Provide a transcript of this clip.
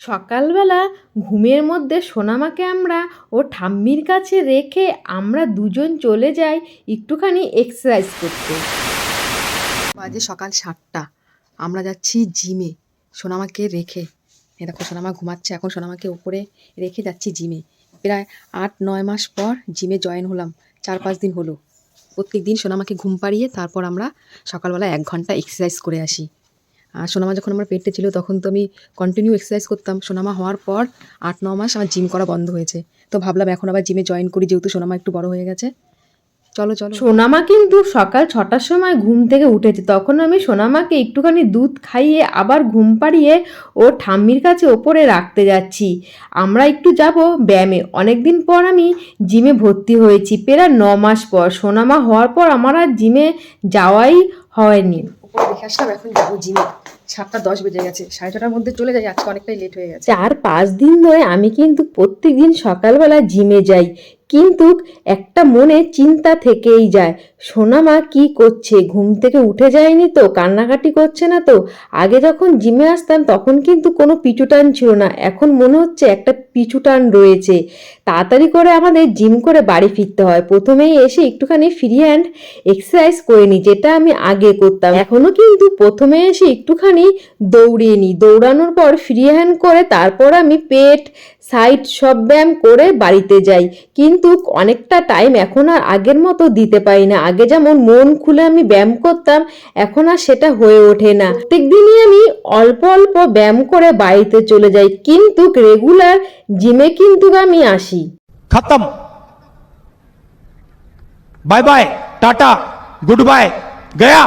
সকালবেলা ঘুমের মধ্যে সোনামাকে আমরা ও ঠাম্মির কাছে রেখে আমরা দুজন চলে যাই একটুখানি এক্সারসাইজ করতে। বাজে সকাল সাতটা। আমরা যাচ্ছি জিমে সোনামাকে রেখে। এ দেখো সোনামা ঘুমাচ্ছে। এখন সোনামাকে উপরে রেখে যাচ্ছি জিমে প্রায় আট, নয় মাস পর জিমে জয়েন হলাম। চার, পাঁচ দিন হলো। প্রত্যেক দিন সোনামাকে ঘুম পাড়িয়ে তারপর আমরা সকালবেলা এক ঘণ্টা এক্সারসাইজ করে আসি। আর সোনামা যখন আমার পেটে ছিল, তখন তো আমি কন্টিনিউ এক্সারসাইজ করতাম। সোনামা হওয়ার পর আট, ন মাস আমার জিম করা বন্ধ হয়েছে। তো ভাবলাম এখন আবার জিমে জয়েন করি, যেহেতু সোনামা একটু বড় হয়ে গেছে। চলো চলো। সোনামা কিন্তু সকাল ছটার সময় ঘুম থেকে উঠেছে। তখন আমি সোনামাকে একটুখানি দুধ খাইয়ে আবার ঘুম পাড়িয়ে ও ঠাম্মির কাছে ওপরে রাখতে যাচ্ছি। আমরা একটু যাব ব্যায়ামে। অনেক দিন পর আমি জিমে ভর্তি হয়েছি। প্রায় ন মাস পর। সোনামা হওয়ার পর আমার আর জিমে যাওয়াই হয়নি। দেখে আসলাম এখন যাব জিমে। সাতটা দশ বেজে গেছে, সাড়ে ছটার মধ্যে চলে যাই, আজকে অনেকটাই লেট হয়ে গেছে। চার পাঁচ দিন ধরে আমি কিন্তু প্রত্যেকদিন সকালবেলা জিমে যাই, কিন্তু একটা মনে চিন্তা থেকেই যায় সোনামা কি করছে? ঘুম থেকে উঠে যায়নি তো, কান্নাকাটি করছে না তো? আগে যখন জিমে আসতাম তখন কিন্তু কোনো পিছু টান ছিল না, এখন মনে হচ্ছে একটা পিছু টান রয়েছে। তাড়াতাড়ি করে আমাদের জিম করে বাড়ি ফিরতে হয়। প্রথমেই এসে একটুখানি ফ্রি হ্যান্ড এক্সারসাইজ করে নিই যেটা আমি আগে করতাম। এখনও কিন্তু প্রথমে এসে একটুখানি দৌড়িয়ে নিই দৌড়ানোর পর ফ্রি হ্যান্ড করে তারপর আমি পেট সাইড সব ব্যায়াম করে বাড়িতে যাই। কিন্তু অনেকটা টাইম এখন আর আগের মতো দিতে পারি না। আগে যেমন মন খুলে আমি ব্যায়াম করতাম, এখন আর সেটা হয়ে ওঠে না। প্রত্যেকদিনই আমি অল্প অল্প ব্যায়াম করে বাড়িতে চলে যাই, কিন্তু রেগুলার জিমে কিন্তু আমি আসি। খতম। Bye bye, tata, good bye, Gaya.